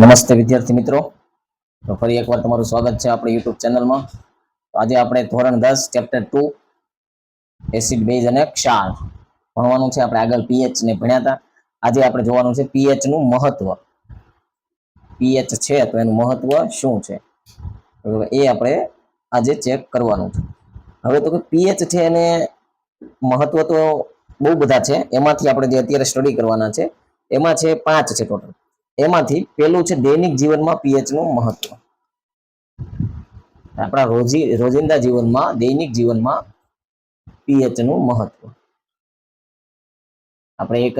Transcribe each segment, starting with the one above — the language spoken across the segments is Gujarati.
નમસ્તે વિદ્યાર્થી મિત્રો. તો ફરી એકવાર તમારું સ્વાગત છે આપણી યુટ્યુબ ચેનલમાં. આજે આપણે ધોરણ દસ, ચેપ્ટર ટુ, એસિડ, બેઝ અને ક્ષાર ભણવાનું છે. આપણે આગળ પીએચ ને ભણ્યા હતા. આજે આપણે જોવાનું છે પીએચનું મહત્વ. પીએચ છે તો એનું મહત્વ શું છે? એ આપણે આજે ચેક કરવાનું છે. હવે તો કે પીએચ છે એને મહત્વ તો બહુ બધા છે. એમાંથી આપણે જે અત્યારે સ્ટડી કરવાના છે, એમાં છે પાંચ છે ટોટલ. એમાંથી પેલું છે દૈનિક જીવનમાં પીએચનું મહત્વ. આપણા રોજી, રોજિંદા જીવનમાં, દૈનિક જીવનમાં પીએચનું મહત્વ. આપણે એક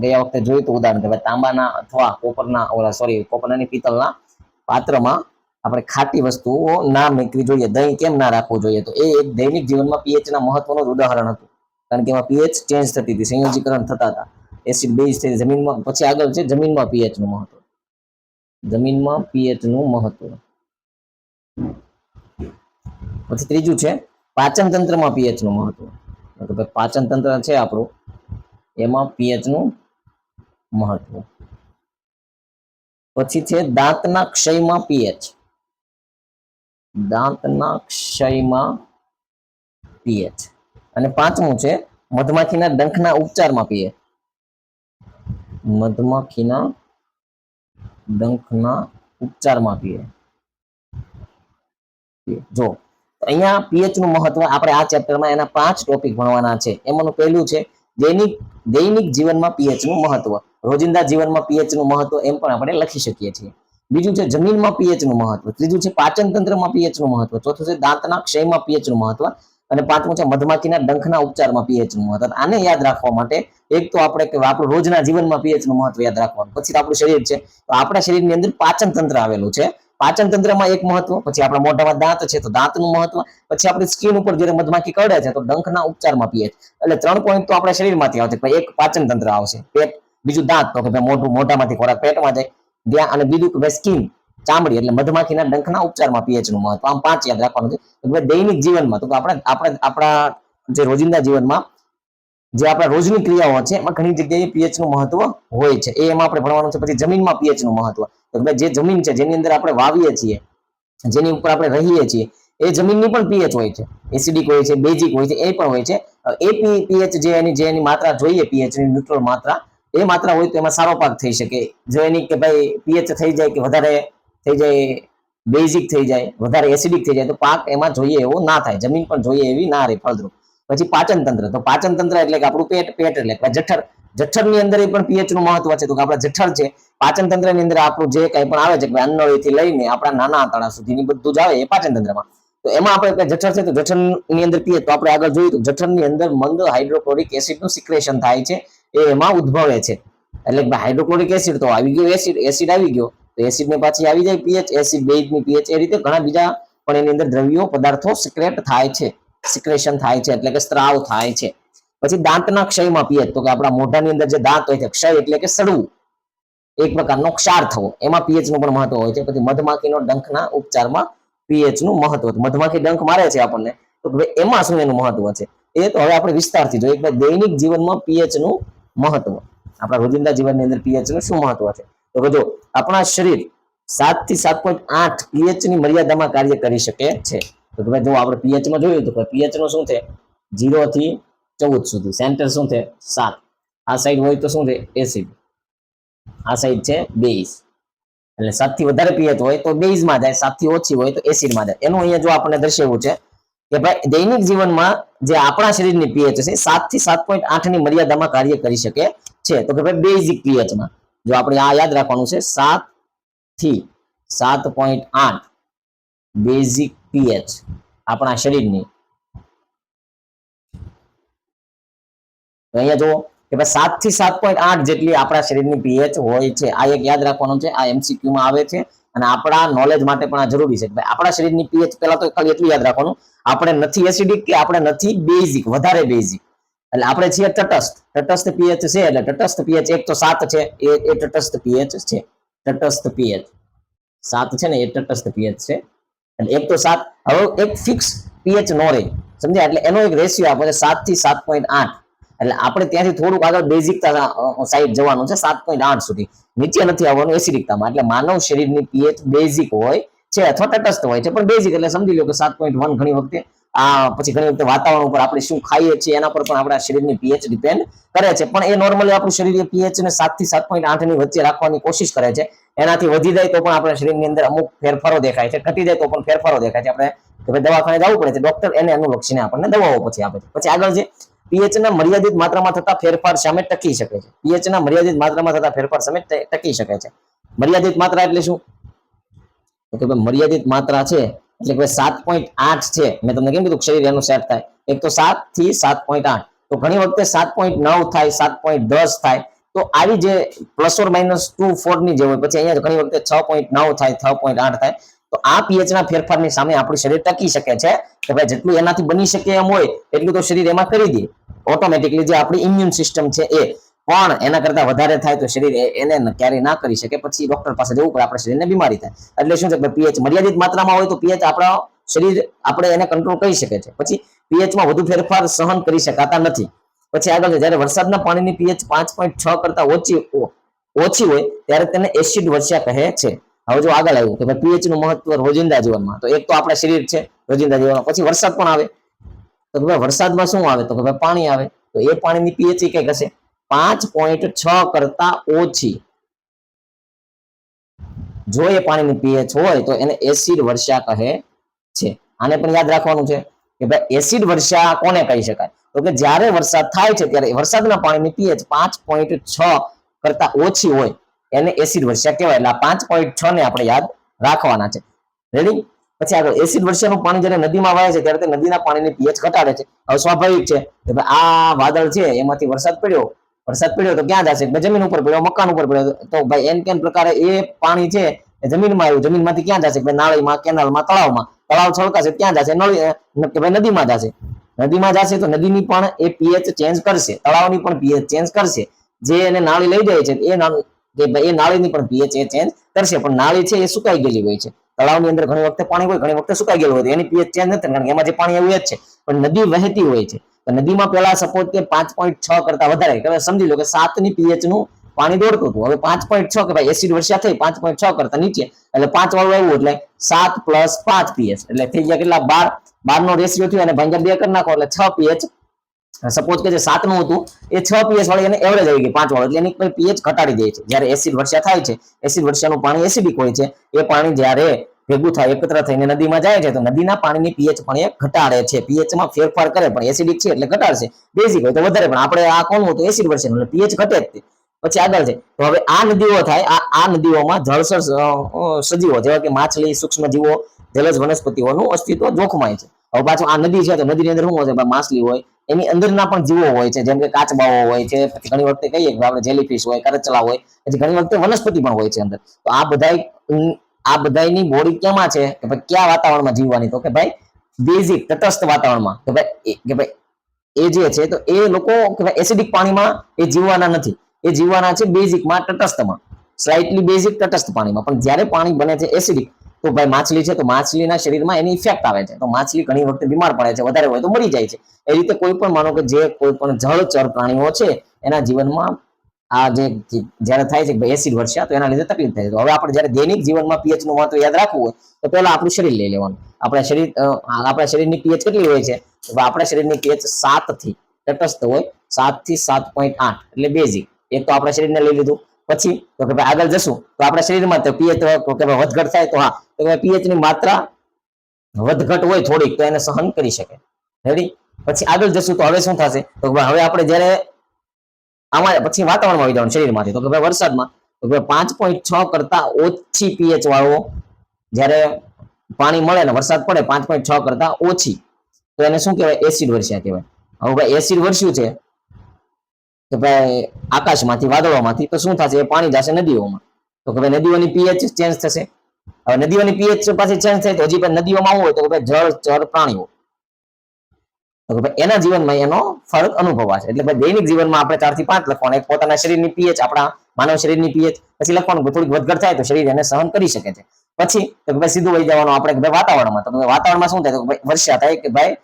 ગયા વખતે જોયું હતું ઉદાહરણ કે તાંબાના અથવા કોપરના, ઓલા સોરી કોપરના પિત્તળના પાત્રમાં આપણે ખાટી વસ્તુઓ ના મેકવી જોઈએ, દહીં કેમ ના રાખવું જોઈએ? તો એ એક દૈનિક જીવનમાં પીએચ ના મહત્વનું ઉદાહરણ હતું. કારણ કે એમાં પીએચ ચેન્જ થતી હતી, સંયોજીકરણ થતા હતા. એસિડ બેઝ થઈ જમીનમાં, પછી આગળ છે જમીનમાં પીએચનું મહત્વ. જમીનમાં પીએચનું મહત્વ. પછી ત્રીજું છે પાચન તંત્રમાં પીએચનું મહત્વ. તો કે પાચન તંત્ર છે આપણું. એમાં પીએચનું મહત્વ. પછી છે દાંતના ક્ષયમાં પીએચ દાંતના ક્ષયમાં પીએચ અને પાંચમું છે મધમાખીના ડંખના ઉપચારમાં પીએચ મધમાખીના ડંખના ઉપચારમાં પીએ. જો અહીંયા પીએચનું મહત્વ આપણે આ ચેપ્ટરમાં એના પાંચ ટોપિક ભણવાના છે. એમાંનું પહેલું છે, દૈનિક દૈનિક જીવનમાં પીએચનું મહત્વ. રોજિંદા જીવનમાં પીએચનું મહત્વ એમ પણ આપણે લખી શકીએ છીએ. બીજું છે, જમીનમાં પીએચનું મહત્વ. ત્રીજું છે પાચન તંત્રમાં પીએચનું મહત્વ. ચોથું છે, દાંતના ક્ષયમાં પીએચનું મહત્વ. અને પાંચમું છે મધમાખીના ડંખના ઉપચારમાં પીએચનું મહત્વ. આને યાદ રાખવા માટે એક તો આપણે આપણું રોજના જીવનમાં પીએચનું મહત્વ યાદ રાખવાનું. પછી આપણું શરીર છે. તો આપણા શરીરની અંદર પાચન તંત્ર આવેલું છે. પાચન તંત્રમાં એક મહત્વ, પછી આપણા મોઢામાં દાંત છે તો દાંતનું મહત્વ, પછી આપણી સ્કીન ઉપર જ્યારે મધમાખી કરડે છે તો ડંખના ઉપચારમાં પીએચ એટલે ત્રણ પોઈન્ટ તો આપણા શરીરમાંથી આવશે. એક પાચન તંત્ર આવશે. પેટ, બીજું દાંત તો કે મોઢું, મોઢામાંથી ખોરાક પેટમાં જાય. ત્યાં અને બીજું સ્કિન ચામડી એટલે મધમાખીના ડંખના ઉપચારમાં પીએચનું મહત્વ. આમ પાંચ યાદ રાખવાનું છે. દૈનિક જીવનમાં, તો આપણે આપણે, આપણા જે રોજિંદા જીવનમાં જે આપણા રોજની ક્રિયાઓ છે, એમાં ઘણી જગ્યાએ પીએચનું મહત્વ હોય છે. એ એમાં આપણે ભણવાનું છે, પછી જમીનમાં પીએચનું મહત્વ જે જમીન છે, જેની અંદર આપણે વાવીએ છીએ, જેની ઉપર આપણે રહીએ છીએ, એ જમીનની પણ પીએચ હોય છે. એસિડિક હોય છે, બેઝિક હોય છે, એ પણ હોય છે. એ પીએચ જે એની જે એની માત્રા જોઈએ પીએચની ન્યુટ્રલ માત્રા, એ માત્રા હોય તો એમાં સારો પાક થઈ શકે. જો એની કે ભાઈ પીએચ થઈ જાય કે વધારે થઈ જાય બેઝિક થઈ જાય, વધારે એસિડિક થઈ જાય, તો પાક એમાં જોઈએ એવો ના થાય. જમીન પણ જોઈએ એવી ના રહે ફળદ્રુપ. પછી પાચન તંત્ર. તો પાચન તંત્ર એટલે કે આપણું પેટ પેટ એટલે જઠર જઠર. ની અંદર પણ પીએચનું મહત્વ છે. તો કે આપણા જઠર છે, પાચન તંત્રની અંદર આપણું જે કંઈ પણ આવે છે કે અન્નળી થી લઈને આપણા નાના આંતળા સુધીની બધું જ આવે એ પાચન તંત્રમાં. તો એમાં આપણે જઠર છે, તો જઠરની અંદર પીએ તો આપણે આગળ જોયું તો જઠરની અંદર મંદ હાઇડ્રોક્લોરિક એસિડનું સિક્રેશન થાય છે. એ એમાં ઉદ્ભવે છે. એટલે હાઇડ્રોક્લોરિક એસિડ તો આવી ગયો, એસિડ એસિડ આવી ગયો. તો એસિડ ને પાછી આવી જાય પીએચ એસિડ બેઝની પીએચ એ રીતે ઘણા બીજા પણ એની અંદર દ્રવ્યો પદાર્થો સિક્રેટ થાય છે. સિક્રેશન થાય છે, એટલે કે સ્ત્રાવ થાય છે. પછી દાંતના ક્ષયમાં પીએચ તો કે આપણા મોઢાની અંદર જે દાંત હોય છે, ક્ષય એટલે કે સડવું, એક પ્રકારનો ક્ષાર થવો, એમાં પીએચનું પણ મહત્વ હોય છે. પછી મધમાખીનો ડંખના ઉપચારમાં પીએચનું મહત્વ મધમાખી ડંખ મારે છે આપણને, તો ભાઈ એમાં શું એનું મહત્વ છે? એ તો હવે આપણે વિસ્તારથી જોઈએ. દૈનિક જીવનમાં પીએચનું મહત્વ, આપણા રોજિંદા જીવનની અંદર પીએચનું શું મહત્વ છે? તો બધું આપણા શરીર સાતથી સાત પોઈન્ટ આઠ પીએચની મર્યાદામાં કાર્ય કરી શકે છે. તો ભાઈ જો આપણે પીએચમાં જોયું તો પીએચનું શું છે? જીરો થી ચૌદ સુધી. સેન્ટર શું છે? સાત. આ સાઈડ હોય તો શું છે? એસિડ આ સાઈડ છે બેઝ એટલે સાતથી વધારે પીએચ હોય તો બેઝમાં જાય સાતથી ઓછી હોય તો એસિડમાં જાય. એનું અહીંયા જો આપણને દર્શાવ્યું છે કે ભાઈ દૈનિક જીવનમાં જે આપણા શરીરની પીએચ છે સાતથી સાત પોઈન્ટ આઠની મર્યાદામાં કાર્ય કરી શકે છે. તો કે ભાઈ બેઝિક પીએચમાં જો આપણે આ યાદ રાખવાનું છે, સાતથી સાત પોઈન્ટ આઠ બેઝિક પીએચ આપણા શરીરની. અહીંયા જુઓ કે ભાઈ સાતથી સાત પોઈન્ટ આઠ જેટલી આપણા શરીરની પીએચ હોય છે. આ એક યાદ રાખવાનું છે, આ એમસીક્યુમાં આવે છે અને આપણા નોલેજ માટે પણ આ જરૂરી છે. ભાઈ આપણા શરીરની પીએચ પહેલા તો ખાલી એટલું યાદ રાખવાનું, આપણે નથી એસિડિક કે આપણે નથી બેઝિક વધારે બેઝિક એટલે આપણે છીએ તટસ્થ. તટસ્થ પીએચ છે એટલે તટસ્થ પીએચ એક તો સાત છે, એ એ તટસ્થ પીએચ છે. તટસ્થ પીએચ. સાત છે ને એ તટસ્થ પીએચ છે. એટલે એક તો સાત, હવે એક ફિક્સ પીએચ નો રહે. સમજ્યા? એટલે એનો એક રેશિયો આપણે છે સાતથી સાત પોઈન્ટ આઠ. એટલે આપણે ત્યાંથી થોડુંક આગળ બેઝિકતા સાઈડ જવાનું છે, સાત પોઈન્ટ આઠ સુધી. નીચે નથી આવવાનું એસિડિકતામાં એટલે માનવ શરીરની પીએચ બેઝિક હોય છે અથવા તટસ્થ હોય છે. પણ બેઝિક એટલે સમજી લો કે સાત પોઈન્ટ વન ઘણી વખતે આ પછી ઘણી વખતે વાતાવરણ ઉપર આપણે શું ખાઈએ છીએ, એના પર પણ આપણા શરીરની પીએચ ડિપેન્ડ કરે છે. પણ એ નોર્મલી આપણું શરીર પીએચ ને સાતથી સાત પોઈન્ટ આઠની વચ્ચે રાખવાની કોશિશ કરે છે. એનાથી વધી જાય તો પણ આપણા શરીરની અંદર અમુક ફેરફારો દેખાય છે. ઘટી જાય તો પણ ફેરફારો દેખાય છે. આપણે દવાખાને જવું પડે છે. ડોક્ટર એને અનુલક્ષીને આપણને દવાઓ પછી આપે છે. પછી આગળ છે પીએચ ના મર્યાદિત માત્રામાં થતા ફેરફાર સામે ટકી શકે છે. પીએચ ના મર્યાદિત માત્રામાં થતા ફેરફાર સામે ટકી શકે છે. મર્યાદિત માત્રા એટલે શું? તો કે મર્યાદિત માત્રા છે એટલે કે સાત પોઈન્ટ આઠ છે. મેં તમને કેમ કીધું શરીર એનું સેટ થાય? એક તો સાતથી સાત પોઈન્ટ આઠ. તો ઘણી વખતે સાત પોઈન્ટ નવ થાય, સાત પોઈન્ટ દસ થાય. તો આવી જે પ્લસ ઓર માઇનસ ટુ ફોરની જે હોય, પછી અહીંયા ઘણી વખતે છ પોઈન્ટ નવ થાય, છ પોઈન્ટ આઠ થાય. તો આ પીએચ ના ફેરફારની સામે આપણું શરીર ટકી શકે છે કે ભાઈ જેટલું એનાથી બની શકે એમ હોય, એટલું તો શરીર એમાં કરી દે. ઓટોમેટિકલી જે આપણી ઇમ્યુન સિસ્ટમ છે એ. પણ એના કરતા વધારે થાય તો શરીર એને ક્યારેય ના કરી શકે. પછી ડોક્ટર પાસે જવું પડે, આપણા શરીરને બીમારી થાય. એટલે શું છે કે પીએચ મર્યાદિત માત્રામાં હોય તો પીએચ આપણા શરીર, આપણે એને કંટ્રોલ કરી શકે છે. પછી પીએચમાં વધુ ફેરફાર સહન કરી શકાતા નથી. પછી આગળ છે, જ્યારે વરસાદના પાણીની પીએચ પાંચ પોઈન્ટ છ કરતા ઓછી ઓછી હોય, ત્યારે તેને એસિડ વર્ષા કહે છે. હવે જો આગળ આવ્યું કે પીએચનું મહત્વ રોજિંદા જીવનમાં, તો એક તો આપણા શરીર છે, રોજિંદા જીવનમાં. પછી વરસાદ પણ આવે. તો ભાઈ વરસાદમાં શું આવે? તો ભાઈ પાણી આવે. તો એ પાણીની પીએચ કંઈક હશે? પાંચ પોઈન્ટ છ કરતા ઓછી. જો એ પાણીની પીએચ હોય તો એને એસિડ વર્ષા કહે છે. આને પણ યાદ રાખવાનું છે કે ભાઈ એસિડ વર્ષા કોને કહી શકાય? તો કે જ્યારે વરસાદ થાય છે ત્યારે વરસાદના પાણીની પીએચ પાંચ પોઈન્ટ છ કરતા ઓછી હોય એને એસિડ વર્ષા કહેવાય. એટલે આ પાંચ પોઈન્ટ છ ને આપણે યાદ રાખવાના છે. રેડી પછી આગળ એસિડ વર્ષાનું પાણી જ્યારે નદીમાં વહે છે ત્યારે તે નદીના પાણીની પીએચ ઘટાડે છે. હવે સ્વાભાવિક છે કે ભાઈ આ વાદળ છે એમાંથી વરસાદ પડ્યો વરસાદ પડ્યો તો ક્યાં જશે? જમીન ઉપર પડ્યો, મકાન ઉપર પડ્યો. તો ભાઈ એમ કેમ પ્રકારે એ પાણી છે જમીનમાં આવ્યું. જમીનમાંથી ક્યાં જશે? ભાઈ નાળીમાં, કેનાલમાં, તળાવમાં? તળાવ છલકાશે ક્યાં જશે? નળી કે ભાઈ નદીમાં જશે. નદીમાં જશે તો નદીની પણ એ પીએચ ચેન્જ કરશે. તળાવની પણ પીએચ ચેન્જ કરશે. જે એને નાળી લઈ જાય છે, એ કે ભાઈ એ નાળીની પણ પીએચ એ ચેન્જ કરશે. પણ નાળી છે એ સુકાઈ ગયેલી હોય છે. તળાવની અંદર ઘણી વખતે પાણી હોય, ઘણી વખતે સુકાઈ ગયેલું હોય એની પીએચ ચેન્જ નથી, કારણ કે એમાં જે પાણી એવું જ છે. પણ નદી વહેતી હોય છે. તો નદીમાં પેલા સપોઝ કે પાંચ પોઈન્ટ છ કરતા વધારે હવે સમજી લો કે સાતની પીએચનું પાણી દોડતું હતું. હવે પાંચ પોઈન્ટ છ કે ભાઈ એસિડ વર્ષા થઈ, પાંચ પોઈન્ટ છ કરતા નીચે. એટલે પાંચ વાળું આવ્યું એટલે સાત પ્લસ પાંચ પીએચ એટલે થઈ ગયા કેટલા? બાર. બાર નો રેશિયો થયો અને ભાંગ્યા બે કરી નાખો એટલે છ પીએચ સપોઝ કે જે સાતનું હતું, એ છ પીએચ વાળી એને એવરેજ આવી ગઈ પાંચ વાળું. એટલે એની પીએચ ઘટાડી દે છે. જ્યારે એસિડ વર્ષા થાય છે એસિડ વર્ષાનું પાણી એસિડિક હોય છે, એ પાણી જ્યારે ભેગું થાય એકત્ર થઈને નદીમાં જાય છે તો નદીના પાણીની પીએચ પણ એ ઘટાડે છે. પીએચમાં ફેરફાર કરે પણ એસિડિક છે એટલે ઘટાડશે. બેઝિક હોય તો વધારે પણ આપણે આ કોણ હતું એસિડ વર્ષે એટલે પીએચ ઘટે જ પછી આગળ છે. તો હવે આ નદીઓ થાય આ આ નદીઓમાં જળસર સજીવો જેવા કે માછલી સૂક્ષ્મ જીવો જલજ વનસ્પતિઓનું અસ્તિત્વ જોખમાય છે. હવે પાછું આ નદી છે તો નદીની અંદર શું હોય છે? માછલી હોય એની અંદરના પણ જીવો હોય છે જેમ કે કાચબાઓ હોય છે પછી ઘણી વખતે કહીએ કે આપણે જેલીફિશ હોય કરચલા હોય પછી ઘણી વખતે વનસ્પતિ પણ હોય છે અંદર. તો આ અમ, આ બધાની બોડી કેમાં છે કે ભાઈ કયા વાતાવરણમાં જીવવાની તો કે ભાઈ બેઝિક તટસ્થ વાતાવરણમાં. કે ભાઈ કે ભાઈ એ જે છે તો એ લોકો, કે ભાઈ એસિડિક પાણીમાં એ જીવવાના નથી. એ જીવવાના છે બેઝિકમાં તટસ્થમાં. સ્લાઇટલી બેઝિક તટસ્થ પાણીમાં. પણ જ્યારે પાણી બને છે એસિડિક તો ભાઈ માછલી છે તો માછલીના શરીરમાં એની ઇફેક્ટ આવે છે. તો માછલી ઘણી વખતે બીમાર પડે છે, વધારે હોય તો મરી જાય છે. એ રીતે કોઈ પણ માનો કે જે કોઈ પણ જળચર પ્રાણીઓ છે, એના જીવનમાં આ જે જ્યારે થાય છે ભાઈ એસિડ વર્ષા, તો એના લીધે તકલીફ થાય છે. હવે આપણે જ્યારે દૈનિક જીવનમાં પીએચનું મહત્વ યાદ રાખવું હોય, તો પહેલા આપણું શરીર લઈ લેવાનું. આપણા શરીર આપણા શરીરની પીએચ કેટલી હોય છે? આપણા શરીરની પીએચ સાતથી તટસ્થ હોય સાતથી સાત પોઈન્ટ આઠ, એટલે બેઝિક એક તો આપણા શરીરને લઈ લીધું. પછી, તો કે ભાઈ આગળ જશું, તો આપણા શરીરમાં તો પીએચ કે વધઘટ થાય, તો હા. તો પીએચની માત્રા વધઘટ હોય થોડીક, તો એને સહન કરી શકે. રેડી પછી આગળ જશું, તો હવે શું થશે? તો હવે આપણે જ્યારે આમાં પછી વાતાવરણમાં આવી જવાનું શરીરમાંથી. તો કે ભાઈ વરસાદમાં, તો ભાઈ પાંચ પોઈન્ટ છ કરતા ઓછી પીએચ વાળો જ્યારે પાણી મળે ને વરસાદ પડે, પાંચ પોઈન્ટ છ કરતા ઓછી. તો એને શું કહેવાય? એસિડ વર્ષા કહેવાય. હવે ભાઈ એસિડ વર્ષ્યું છે કે ભાઈ આકાશમાંથી, વાદળોમાંથી, તો શું થશે? એ પાણી જશે નદીઓમાં. તો કે ભાઈ નદીઓની પીએચ ચેન્જ થશે. હવે નદીઓની પીએચ પાછી ચેન્જ થાય તો હજી પણ નદીઓમાં હોય તો કે ભાઈ જળ ચર પ્રાણીઓ. તો એના જીવનમાં એનો ફરક અનુભવાશે એટલે દૈનિક જીવનમાં આપણે ચારથી પાંચ લખવાનું. એક પોતાના શરીરની પીએચ, આપણા માનવ શરીરની પીએચ. પછી લખવાનું થોડીક વધઘટ થાય તો શરીર એને સહન કરી શકે છે. પછી તો ભાઈ સીધું વહી જવાનું આપણે વાતાવરણમાં. તો વાતાવરણમાં શું થાય? તો ભાઈ વર્ષા થાય કે ભાઈ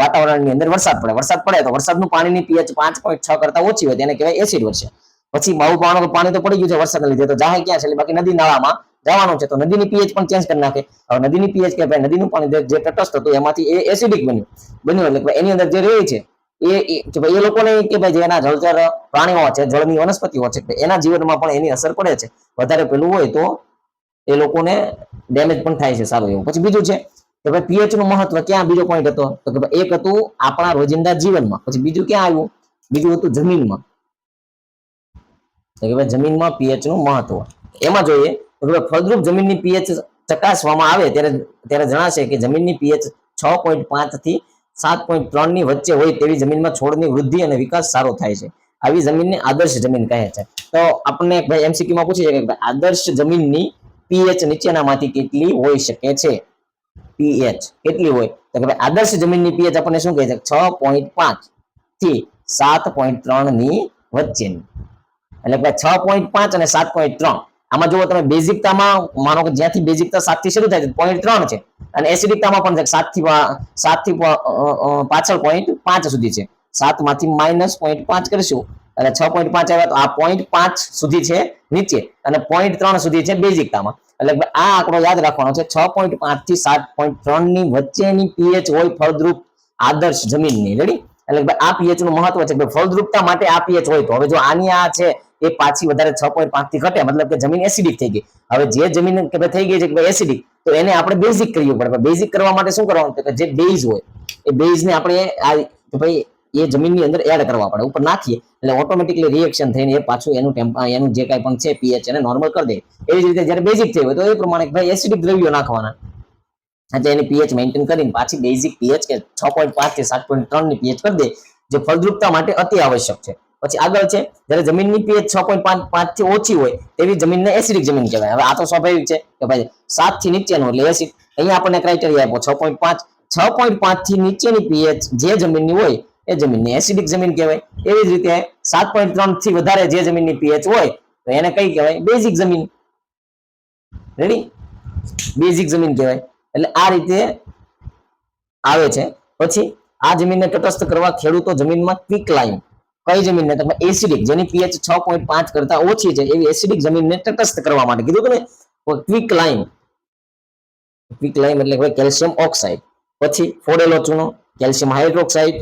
વાતાવરણની અંદર વરસાદ પડે. વરસાદ પડે તો વરસાદનું પાણીની પીએચ પાંચ પોઈન્ટ છ કરતા ઓછી હોય તેને કહેવાય એસિડ વર્ષે. પછી બહુ પાણી પાણી તો પડી ગયું છે વરસાદને લીધે. તો જાહે ક્યાં છે? બાકી નદી નાળામાં જવાનું છે. તો નદીની પીએચ પણ ચેન્જ કરી નાખે. હવે નદીની પીએચ કે ભાઈ નદીનું પાણી જે- તટસ્થ હતું, એમાંથી એ એસિડિક બન્યું. બન્યું એટલે એની અંદર જે રહે છે, એ ભાઈ એ લોકોને કે ભાઈ જે જળચર પ્રાણીઓ છે, જળની વનસ્પતિઓ છે એના જીવનમાં પણ એની અસર પડે છે. વધારે પેલું હોય તો એ લોકોને ડેમેજ પણ થાય છે. સારું એવું. પછી બીજું છે કે ભાઈ પીએચનું મહત્વ ક્યાં? બીજો પોઈન્ટ હતો. તો કે એક હતું આપણા રોજિંદા જીવનમાં. પછી બીજું ક્યાં આવ્યું? બીજું હતું જમીનમાં. તો કે ભાઈ જમીનમાં પીએચનું મહત્વ. એમાં જોઈએ ફળદ્રુપ જમીનની પીએચ ચકાસવામાં આવે ત્યારે ત્યારે જણાશે કે જમીનની પીએચ છ પોઈન્ટ પાંચથી સાત પોઈન્ટ ત્રણની વચ્ચે હોય તેવી જમીનમાં છોડની વૃદ્ધિ અને વિકાસ સારો થાય છે. આવી જમીનને આદર્શ જમીન કહે છે. તો આપણને ભાઈ એમસીક્યુ માં પૂછી છે કે આદર્શ જમીનની પીએચ નીચેનામાંથી કેટલી હોઈ શકે છે? પીએચ કેટલી હોય? તો કે ભાઈ આદર્શ જમીનની પીએચ આપણને શું કહે છે? છ પોઈન્ટ પાંચથી સાત પોઈન્ટ ત્રણની વચ્ચેની. એટલે કે છ પોઈન્ટ પાંચ અને સાત પોઈન્ટ ત્રણ. આમાં જુઓ તમે બેઝિકતામાં, માનો કે જ્યાંથી બેઝિકતા સાતથી શરૂ થાય છે પોઈન્ટ ત્રણ છે. અને એસિડિકતામાં પણ છે સાતથી સાતથી પાછળ પોઈન્ટ પાંચ સુધી છે. સાતમાંથી માઇનસ પોઈન્ટ પાંચ કરીશું. અને છ પોઈન્ટ પાંચ આવ્યા તો આ પોઈન્ટ પાંચ સુધી છે, નીચે. અને પોઈન્ટ ત્રણ સુધી છે બેઝિકતામાં. એટલે આ આંકડો યાદ રાખવાનો છે, છ પોઈન્ટ પાંચથી સાત પોઈન્ટ ત્રણની વચ્ચેની પીએચ હોય ફળદ્રુપ આદર્શ જમીનની. રેડી એટલે આ પીએચનું મહત્વ છે ફળદ્રુપતા માટે આ પીએચ હોય તો. હવે જો આની આ છે એ પાછી વધારે છ પોઈન્ટ પાંચથી ઘટે, મતલબ કે જમીન એસિડિક થઈ ગઈ. હવે જે જમીન થઈ ગઈ છે કે ભાઈ એસિડિક તો એને આપણે બેઝિક કરવું પડે. બેઝિક કરવા માટે શું કરવાનું? કે જે બેઝ હોય, એ બેઝ ને આપણે આ ભાઈ એ જમીનની અંદર એડ કરવા પડે. ઉપર નાખીએ, એટલે ઓટોમેટિકલી રિએક્શન થઈને એ પાછું એનું એનું જે કાંઈ પણ છે પીએચ એને નોર્મલ કરી દે. એવી રીતે જ્યારે બેઝિક થઈ હોય, તો એ પ્રમાણે ભાઈ એસિડિક દ્રવ્યો નાખવાના. એટલે એની પીએચ મેન્ટેન કરીને પાછી બેઝિક પીએચ કે છ પોઈન્ટ પાંચથી સાત પોઈન્ટ ત્રણની પીએચ કરી દે, જે ફળદ્રુપતા માટે અતિ આવશ્યક છે. પછી આગળ છે, જ્યારે જમીનની પીએચ છ પોઈન્ટ પાંચ પાંચથી ઓછી હોય, તેવી જમીનને એસિડિક જમીન કહેવાય. હવે આ તો સ્વાભાવિક છે કે ભાઈ સાતથી નીચેનું એટલે એસિડ અહીંયા આપણને ક્રાઇટેરિયા આપ્યો, છ પોઈન્ટ પાંચ, છ પોઈન્ટ પાંચથી નીચેની પીએચ જે જમીનની હોય, એ જમીનને એસિડિક જમીન કહેવાય. એવી જ રીતે સાત પોઈન્ટ ત્રણથી વધારે જે જમીનની પીએચ હોય, તો એને કઈ કહેવાય? બેઝિક જમીન. રેડી બેઝિક જમીન કહેવાય. એટલે આ રીતે આવે છે. પછી આ જમીનને તટસ્થ કરવા ખેડૂતો જમીનમાં ક્વિક લાઈમ કઈ જમીનને તમે એસિડિક જેની પીએચ છ પોઈન્ટ પાંચ કરતા ઓછી છે, એવી એસિડિક જમીનને તટસ્થ કરવા માટે. કીધું કે ને ક્વિક લાઈમ ક્વિક લાઈમ એટલે કેલ્શિયમ ઓક્સાઇડ પછી ફોડેલો ચૂનો કેલ્શિયમ હાઇડ્રોક્સાઇડ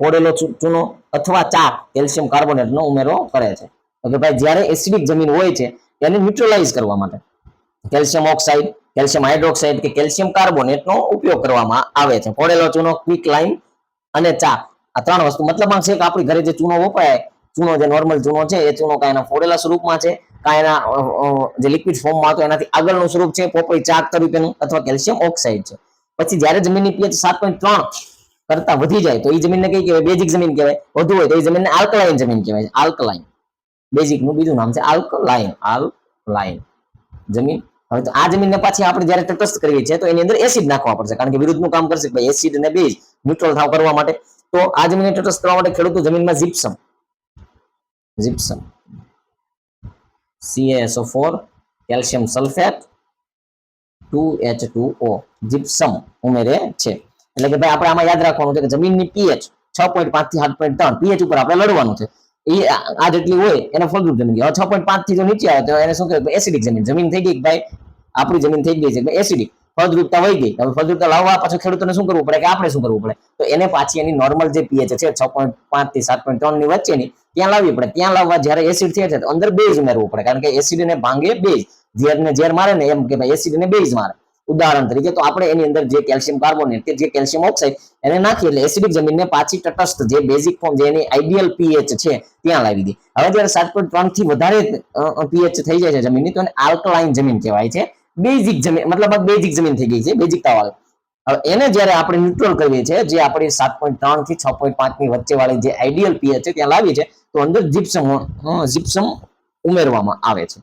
ફોડેલો ચૂનો અથવા ચાક કેલ્શિયમ કાર્બોનેટનો ઉમેરો કરે છે. ભાઈ જ્યારે એસિડિક જમીન હોય છે, એને ન્યુટ્રલાઇઝ કરવા માટે. કેલ્શિયમ ઓક્સાઇડ, કેલ્શિયમ હાઇડ્રોક્સાઇડ કે કેલ્શિયમ કાર્બોનેટનો ઉપયોગ કરવામાં આવે છે. ફોડેલો ચૂનો ક્વિક લાઈમ અને ચા આ ત્રણ વસ્તુ મતલબમાં છે કે આપણી ઘરે જે ચૂનો વપરાય, ચૂનો જે નોર્મલ ચૂનો છે, એ ચૂનો કાંઈ એના ફોડેલા સ્વરૂપમાં છે, કાંઈ એના જે લિક્વિડ ફોર્મમાં હતો એનાથી આગળનું સ્વરૂપ છે પોપઈ ચાક તરીકેનું અથવા કેલ્શિયમ ઓક્સાઇડ છે. પછી જ્યારે જમીનની પીએચ સાત પોઈન્ટ ત્રણ કરતા વધી જાય, તો એ જમીનને કઈ કહેવાય? બેઝિક જમીન કહેવાય. વધુ હોય તો એ જમીનને આલ્કલાઇન જમીન કહેવાય આલ્કલાઇન બેઝિકનું બીજું નામ છે આલ્કલાઇન આલ્કલાઇન જમીન હવે આ જમીનને પાછી આપણે જ્યારે તટસ્થ કરીએ છીએ તો એની અંદર એસિડ નાખવા પડશે. કારણ કે વિરુદ્ધનું કામ કરશે ભાઈ એસિડ અને બેઝ ન્યુટ્રલ થાવ કરવા માટે. તો આ જમીનને તટસ્થ કરવા માટે ખેડૂતો જમીનમાં gypsum gypsum CaSO4 calcium sulphate 2H2O gypsum ઉમેરે છે. એટલે કે ભાઈ આપણે આમાં યાદ રાખવાનું છે કે જમીનની પીએચ છ પોઈન્ટ પાંચથી સાત પોઈન્ટ ત્રણ. પીએચ ઉપર આપણે લડવાનું છે. એ આ જેટલી હોય, એને ફળદ્રુપ જમીન છ પોઈન્ટ પાંચથી જો નીચે આવે, તો એને શું કહેવાય? એસિડિક જમીન. જમીન થઈ ગઈ ભાઈ આપણી જમીન થઈ ગઈ છે એસિડિક ફળદ્રુપતા વહી ગઈ. હવે ફળદ્રુપતા લાવવા પાછું ખેડૂતોને શું કરવું પડે કે આપણે શું કરવું પડે? તો એને પાછી એની નોર્મલ જે પીએચ છે છ પોઈન્ટ પાંચથી સાત પોઈન્ટ ત્રણની વચ્ચેની ત્યાં લાવવી પડે. ત્યાં લાવવા જ્યારે એસિડ થાય છે તો અંદર બેઝ ઉમેરવું પડે. કારણ કે એસિડ ને ભાંગે બેઝ. ઝેરને ઝેર મારે ને એમ કે ભાઈ એસિડ ને બેઝ મારે. ઉદાહરણ તરીકે તો આપણે એની અંદર જે કેલ્શિયમ કાર્બોનેટ કે જે કેલ્શિયમ ઓક્સાઇડ એને નાખીએ એટલે એસિડિક જમીનને પાછી તટસ્થ જે બેઝિક ફોર્મ જે એની આઈડિયલ પીએચ છે ત્યાં લાવી દે હવે જ્યારે સાત પોઈન્ટ ત્રણથી વધારે પીએચ થઈ જાય છે જમીનની તો એને આલ્કલાઇન જમીન કહેવાય છે. બેઝિક જમીન, મતલબ બેઝિક જમીન થઈ ગઈ છે, બેઝિક તાવાલ. હવે એને જ્યારે આપણે ન્યુટ્રલ કરીએ છીએ, જે આપણી સાત પોઈન્ટ ત્રણથી છ પોઈન્ટ પાંચની વચ્ચે વાળી જે આઈડિયલ પીએચ છે, ત્યાં લાવી છે તો અંદર જીપ્સમ જીપ્સમ ઉમેરવામાં આવે છે.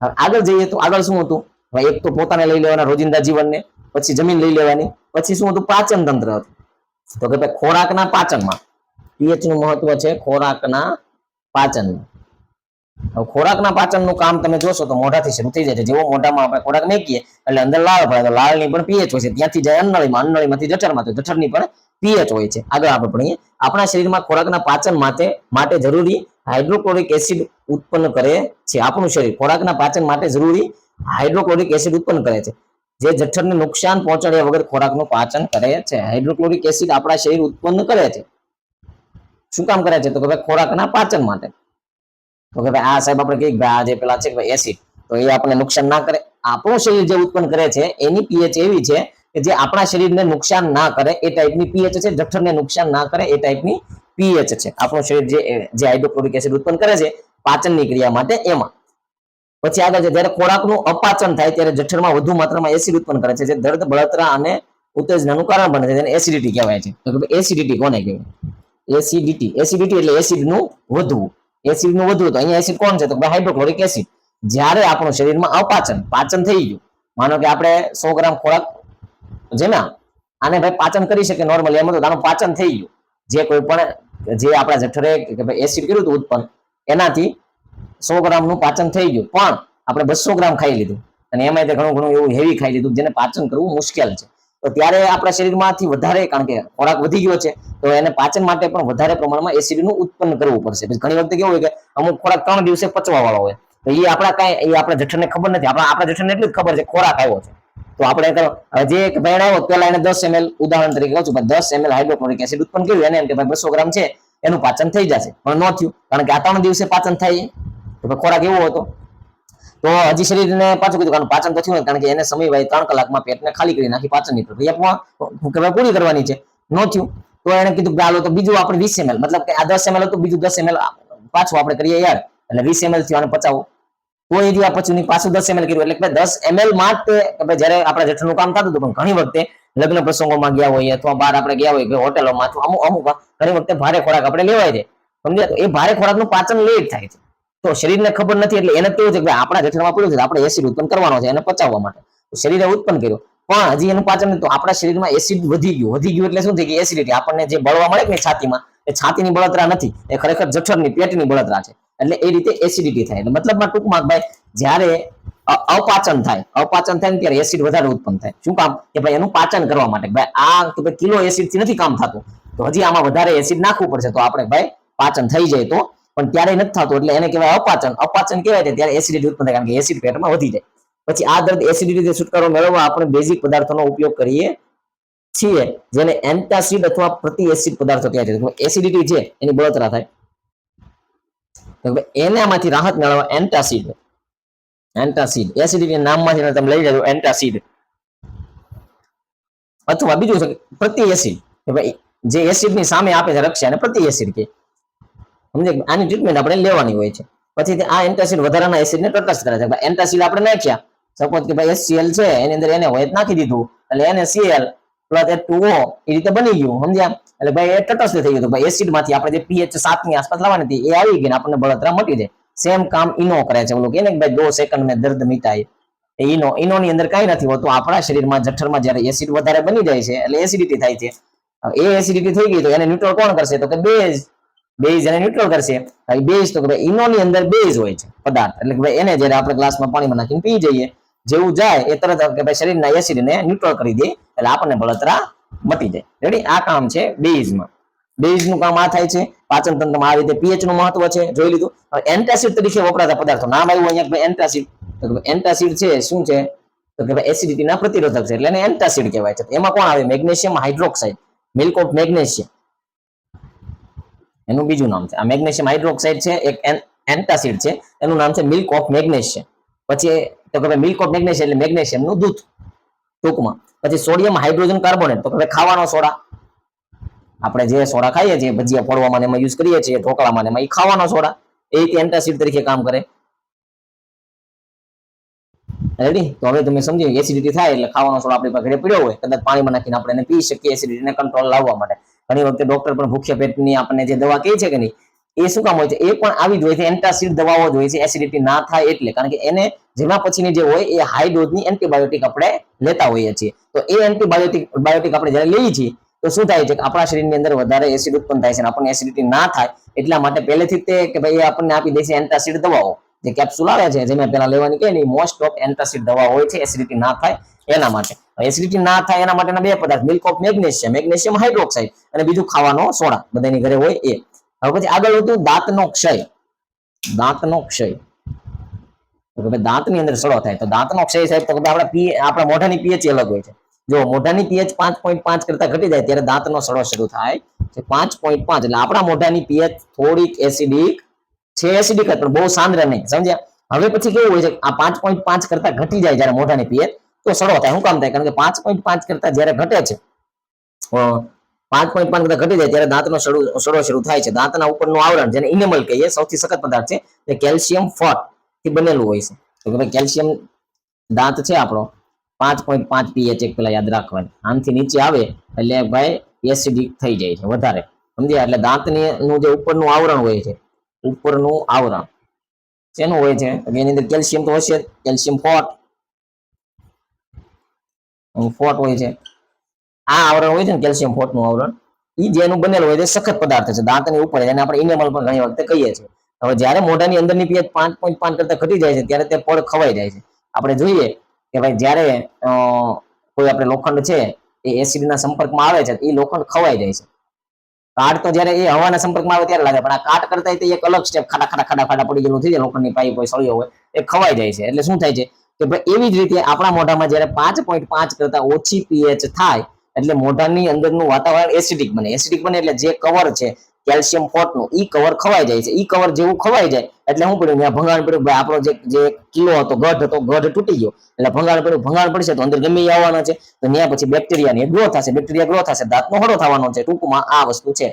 હવે આગળ જઈએ તો આગળ શું હતું? હવે એક તો પોતાને લઈ લેવાના રોજિંદા જીવનને, પછી જમીન લઈ લેવાની, પછી શું હતું? પાચન તંત્ર હતું. તો કે ભાઈ ખોરાકના પાચનમાં પીએચનું મહત્વ છે ખોરાકના પાચનમાં. ખોરાકના પાચનનું કામ તમે જોશો તો મોઢાથી શરૂ થઈ જાય જેવો મોઢામાં આપણે ખોરાક મેકીએ એટલે અંદર લાળ પડે તો લાળની પણ પીએચ હોય છે. ત્યાંથી જાય અન્નળીમાં. અન્નળીમાંથી જઠરમાં. તો જઠરની પણ પીએચ હોય છે. આગળ આપણે ભણીએ. આપણા શરીરમાં ખોરાકના પાચન માટે માટે જરૂરી હાઇડ્રોક્લોરિક એસિડ ઉત્પન્ન કરે છે. આપણું શરીર ખોરાકના પાચન માટે જરૂરી હાઇડ્રોક્લોરિક એસિડ ઉત્પન્ન કરે છે. જે જઠરને નુકસાન પહોંચાડ્યા વગર ખોરાકનું પાચન કરે છે. હાઇડ્રોક્લોરિક એસિડ આપણા શરીર ઉત્પન્ન કરે છે. શું કામ કરે છે? તો કે ખોરાકના પાચન માટે. તો કે ભાઈ, આ સાહેબ આપણે કહીએ ભાઈ, આ જે પેલા છે કે એસિડ તો એ આપણને નુકસાન ના કરે. આપણું શરીર જે ઉત્પન્ન કરે છે, એની પીએચ એવી છે કે જે આપણા શરીરને નુકસાન ના કરે, એ ટાઈપની પીએચ છે, જઠરને નુકસાન ના કરે, એ ટાઈપની પીએચ છે. આપણું શરીર જે જે હાઇડ્રોક્લોરિક એસિડ ઉત્પન્ન કરે છે, પાચનની ક્રિયા માટે એમાં. પછી આગળ છે, જ્યારે ખોરાકનું અપાચન થાય ત્યારે જઠરમાં વધુ માત્રામાં એસિડ ઉત્પન્ન કરે છે, જે દર્દ, બળતરા અને ઉત્તેજનાનું કારણ બને છે તેને એસિડિટી કહેવાય છે. તો એસિડિટી કોને કહેવાય? એસિડિટી એસિડિટી એટલે એસિડનું વધવું. એસિડનું વધુ તો અહીંયા એસિડ કોણ છે? તો હાઇડ્રોક્લોરિક એસિડ જ્યારે આપણું શરીરમાં અપાચન પાચન થઈ ગયું. માનો કે આપણે સો ગ્રામ ખોરાક જેમાં આને ભાઈ પાચન કરી શકે નોર્મલી એમાં તો આનું પાચન થઈ ગયું. જે કોઈ પણ, જે આપણા જઠરે કે ભાઈ એસિડ કર્યું હતું ઉત્પન્ન, એનાથી સો ગ્રામનું પાચન થઈ ગયું. પણ આપણે બસો ગ્રામ ખાઈ લીધું. અને એમાં ઘણું ઘણું એવું હેવી ખાઈ લીધું જેને પાચન કરવું મુશ્કેલ છે. તો ત્યારે આપણા શરીરમાંથી વધારે, કારણ કે ખોરાક વધી ગયો છે, તો એને પાચન માટે પણ વધારે પ્રમાણમાં એસિડનું ઉત્પન્ન કરવું પડશે. ઘણી વખતે કેવું હોય કે અમુક ખોરાક ત્રણ દિવસે પચવા વાળો હોય. તો એ આપણા કાંઈ એ આપણા જઠરને ખબર નથી. આપણા આપણા જઠરને એટલી જ ખબર છે, ખોરાક આવ્યો છે. તો આપણે જે એક ભેણ આવ્યો, પેલા એને દસ એમએલ ઉદાહરણ તરીકે કહું છું દસ એમએલ હાઇડ્રોક્લોરિક એસિડ ઉત્પન્ન કર્યું, એને એમ કે ભાઈ બસો ગ્રામ છે, એનું પાચન થઈ જશે. પણ ન થયું, કારણ કે આ ત્રણ દિવસે પાચન થાય તો ખોરાક એવો હતો. તો હજી શરીરને પાછું કીધું કારણ પાચન તો થયું કારણ કે એને સમય ભાઈ ત્રણ કલાકમાં પેટને ખાલી કરી નાખી પાચનની પ્રક્રિયા પૂરી કરવાની છે. ન થયું. તો એને કીધું કે હાલો તો બીજું આપણે વીસ એમએલ, મતલબ કે આ દસ એમએલ હતું, બીજું દસ એમએલ પાછું આપણે કરીએ યાર. એટલે વીસ એમએલ થયું અને પચાવો. તો એ રહ્યા પછી પાછું દસ એમએલ કર્યું. એટલે દસ એમએલ ભાઈ જ્યારે આપણા જઠરનું કામ થતું હતું, પણ ઘણી વખતે લગ્ન પ્રસંગોમાં ગયા હોઈએ અથવા બહાર આપણે ગયા હોય કે હોટેલોમાં અથવા અમુક અમુક ઘણી વખતે ભારે ખોરાક આપણે લેવાય છે. સમજ્યા? તો એ ભારે ખોરાકનું પાચન લેટ થાય છે. તો શરીરને ખબર નથી એટલે એને કેવું છે કે આપણા જઠરમાં પડ્યું છે આપણે એસિડ ઉત્પન્ન કરવાનો છે એને પચાવવા માટે. શરીરે ઉત્પન્ન કર્યું. પણ હજી એનું પાચન. તો આપણા શરીરમાં એસિડ વધી ગયું. વધી ગયું એટલે શું થઈ કે એસિડિટી આપણને જે બળવા મળે કે છાતીમાં, એ છાતીની બળતરા નથી. એ ખરેખર જઠરની, પેટની બળતરા છે. એટલે એ રીતે એસિડિટી થાય. એટલે મતલબમાં ટૂંકમાં ભાઈ, જ્યારે અપાચન થાય અપાચન થાય ને ત્યારે એસિડ વધારે ઉત્પન્ન થાય. શું કામ? કે ભાઈ એનું પાચન કરવા માટે. ભાઈ આ તો ભાઈ કિલો એસિડથી નથી કામ થતું. તો હજી આમાં વધારે એસિડ નાખવું પડશે. તો આપણે ભાઈ પાચન થઈ જાય તો પણ ત્યારે નથી થતું, એટલે એને કહેવાય અપાચન. અપાચન કહેવાય છે, ત્યારે એસિડિટી ઉત્પન્ન થાય, કારણ કે એસિડ પેટમાં વધી જાય. પછી આ દર્દ એસિડિટી છુટકારો મેળવવા આપણે બેઝિક પદાર્થોનો ઉપયોગ કરીએ છીએ, જેને એન્ટાસિડ અથવા પ્રતિ એસિડ પદાર્થો કહે છે. એસિડિટી છે એની બળતરા થાય. એનામાંથી રાહત મેળવવા એન્ટાસિડ એન્ટાસિડ એસિડિટી નામમાંથી તમે લઈ લેજો એન્ટાસિડ અથવા બીજું છે પ્રતિ એસિડ જે એસિડની સામે આપે છે રક્ષા અને પ્રતિ એસિડ કે. સમજે આની ટ્રીટમેન્ટ આપણે લેવાની હોય છે. પછી આ એન્ટાસિડ વધારાના એસિડને તટસ્થ કરે છે. એન્ટાસિડ આપણે નાખ્યા સપોઝ કે ભાઈ એસસીએલ છે, એની અંદર એને હોય નાખી દીધું. એટલે એને સીએલ પ્લસ એ ટુ એ રીતે બની ગયું, સમજ્યા? એટલે ભાઈ એ તટસ્થ થઈ ગયું ભાઈ એસિડમાંથી આપણે જે પીએચ સાતની આસપાસ લાવવાની હતી, એ આવી ગઈ આપણને બળતરા મટી જાય. સેમ કામ ઇનો કરે છે. ઓલું કે ભાઈ દો સેકન્ડ મેં દર્દ મિટાય. એ ઇનો ઇનો ની અંદર કઈ નથી હોતું. આપણા શરીરમાં, જઠરમાં જ્યારે એસિડ વધારે બની જાય છે, એટલે એસિડિટી થાય છે. એ એસિડિટી થઈ ગઈ તો એને ન્યુટ્રલ કોણ કરશે? તો કે બેઝ બેઝ એને ન્યુટ્રલ કરશે. બેઝ તો કે ભાઈ ઇનો ની અંદર બેઝ હોય છે, પદાર્થ. એટલે કે ભાઈ એને જ્યારે આપણે ગ્લાસમાં પાણીમાં નાખીને પી જઈએ, જેવું જાય એ તરત કે ભાઈ શરીરના એસિડને ન્યુટ્રલ કરી દે, એટલે આપણને બળતરા મટી જાય. રેડી આ કામ છે બેઝમાં. બેઝનું કામ આ થાય છે. પાચન તંત્રમાં આ રીતે પીએચનું મહત્વ છે, જોઈ લીધું. એન્ટાસિડ તરીકે વપરાતા પદાર્થો, નામ આવ્યું અહીંયા ભાઈ એન્ટાસિડ તો કે એન્ટાસિડ છે, શું છે? તો કે ભાઈ એસિડિટી ના પ્રતિરોધક છે, એટલે એને એન્ટાસિડ કહેવાય છે. એમાં કોણ આવે? Magnesium hydroxide. Milk of magnesium. એનું બીજું નામ છે. આ મેગ્નેશિયમ હાઇડ્રોક્સાઇડ છે, એક એન્ટાસિડ છે, એનું નામ છે મિલ્ક ઓફ મેગ્નેશિયમ. પછી તો કે મિલ્ક ઓફ મેગ્નેશિયમ એટલે મેગ્નેશિયમનું દૂધ, ટૂંકમાં. પછી સોડિયમ હાઇડ્રોજન કાર્બોનેટ, તો કે ખાવાનો સોડા. આપણે જે સોડા ખાઈએ છીએ, ભજીયા ફોડવામાં એમાં યુઝ કરીએ છીએ ઢોકળામાં એમાં એ ખાવાનો સોડા. એ રીતે એન્ટાસિડ તરીકે કામ કરે. રેડી તો હવે તમે સમજી એસિડિટી થાય એટલે ખાવાનો સોડા આપણી પાસે ઘરે પડ્યો હોય. કદાચ પાણીમાં નાખીને આપણે એને પી શકીએ એસિડિટીને કંટ્રોલ લાવવા માટે. ઘણી વખતે ડોક્ટર પણ ભૂખ્ય પેટની આપણને જે દવા કહે છે કે નહીં, એ શું કામ હોય છે? એ પણ આવી જ હોય છે. એન્ટાસિડ દવાઓ જ હોય છે. એસિડિટી ના થાય એટલે. કારણ કે એને જેના પછીની જે હોય એ હાઈ ડોઝની એન્ટીબાયોટિક આપણે લેતા હોઈએ છીએ. તો એ એન્ટીબાયોટિક બાયોટિક આપણે જ્યારે લઈએ છીએ, તો શું થાય છે કે આપણા શરીરની અંદર વધારે એસિડ ઉત્પન્ન થાય છે આપણને એસિડિટી ના થાય એટલા માટે પહેલેથી તે કે ભાઈ આપણને આપી દે છે એન્ટાસિડ દવાઓ. જે કેપ્સ્યુલ આવે છે જે મેં લેવાની કહી મોસ્ટ ઓફ એન્ટાસિડ દવા હોય છે એસિડિટી ના થાય એના માટે. એસિડિટી ના થાય એના માટેના બે પદાર્થ milk of magnesium magnesium hydroxide અને બીજું ખાવાનો સોડા બધાની ઘરે હોય એ. હવે પછી આગળ હતું દાંતનો ક્ષય. દાંતનો ક્ષય. તો કે દાંતની અંદર સડો થાય. તો દાંતનો ક્ષય સાહેબ તો આપણે પી, આપણા મોઢાની પીએચ અલગ હોય છે. જો મોઢાની પીએચ પાંચ પોઈન્ટ પાંચ કરતા ઘટી જાય, ત્યારે દાંતનો સડો શરૂ થાય પાંચ પોઈન્ટ પાંચ. એટલે આપણા મોઢાની પીએચ થોડીક એસિડિક છે એસિડિક જ, પણ બહુ સાંદ્ર નહીં, સમજ્યા? હવે પછી કેવું હોય છે આ પાંચ પોઈન્ટ પાંચ કરતા ઘટી જાય જ્યારે મોઢાની પીએચ તો સડો થાય. શું કામ થાય? કારણ કે પાંચ પોઈન્ટ પાંચ કરતા જ્યારે ઘટે છે પાંચ પોઈન્ટ પાંચ કરતા ઘટી જાય ત્યારે દાંતનો સડો શરૂ થાય છે. દાંતના ઉપરનું આવરણ, જેને ઇનેમલ કહીએ, સૌથી સખત પદાર્થ છે તે કેલ્શિયમ ફોટથી બનેલું હોય છે. તો કે કેલ્શિયમ દાંત છે આપણો, પાંચ પોઈન્ટ પાંચ પીએચ એક પેલા યાદ રાખવાનું. આમથી નીચે આવે એટલે ભાઈ એસિડિક થઈ જાય છે વધારે. સમજ્યા? એટલે દાંતની નું જે ઉપરનું આવરણ હોય છે ઉપરનું આવરણ. શેનું હોય છે. એની અંદર કેલ્શિયમ તો હશે કેલ્શિયમ ફોટ ફોટ હોય છે. આ આવરણ હોય છે ને કેલ્શિયમ ફોટનું આવરણ એ જેનું બનેલું હોય છે સખત પદાર્થ છે. દાંતની ઉપર એને આપણે ઇનેમલ પણ ઘણી વખતે કહીએ છીએ. હવે જ્યારે મોઢાની અંદરની પીએચ પાંચ પોઈન્ટ પાંચ કરતા ઘટી જાય છે, ત્યારે તે પડ ખવાઈ જાય છે. આપણે જોઈએ કે ભાઈ જ્યારે કોઈ આપણે લોખંડ છે, એ એસિડના સંપર્કમાં આવે છે એ લોખંડ ખવાઈ જાય છે. કાટ તો જ્યારે એ હવાના સંપર્કમાં આવે ત્યારે લાગે. પણ આ કાટ કરતા તે એક અલગ સ્ટેપ ખાડા ખાડા ખાડા ખાડા પડી ગયેલું થઈ જાય. લોખંડની પાઇપ હોય, સળિયો હોય, એ ખવાઈ જાય છે. એટલે શું થાય છે કે ભાઈ એવી જ રીતે આપણા મોઢામાં જ્યારે પાંચ પોઈન્ટ પાંચ કરતા ઓછી પીએચ થાય, એટલે મોઢાની અંદરનું વાતાવરણ એસિડિક બને. એસિડિક બને એટલે જે કવર છે કેલ્શિયમ ફોર્ટનું ઈ કવર ખવાઈ જાય છે. ઈ કવર જેવું ખવાઈ જાય એટલે શું પડ્યું? ત્યાં ભંગાણ પડ્યું. આપણો જે જે કિલ્લો હતો, ગઢ હતો, ગઢ તૂટી ગયો. એટલે ભંગાણ પડ્યું. ભંગાણ પડશે તો અંદર ગમે આવવાના છે. તો ત્યાં પછી બેક્ટેરિયાની ગ્રો થશે. બેક્ટેરિયા ગ્રો થશે. દાંતનો હળો થવાનો છે. ટૂંકમાં આ વસ્તુ છે.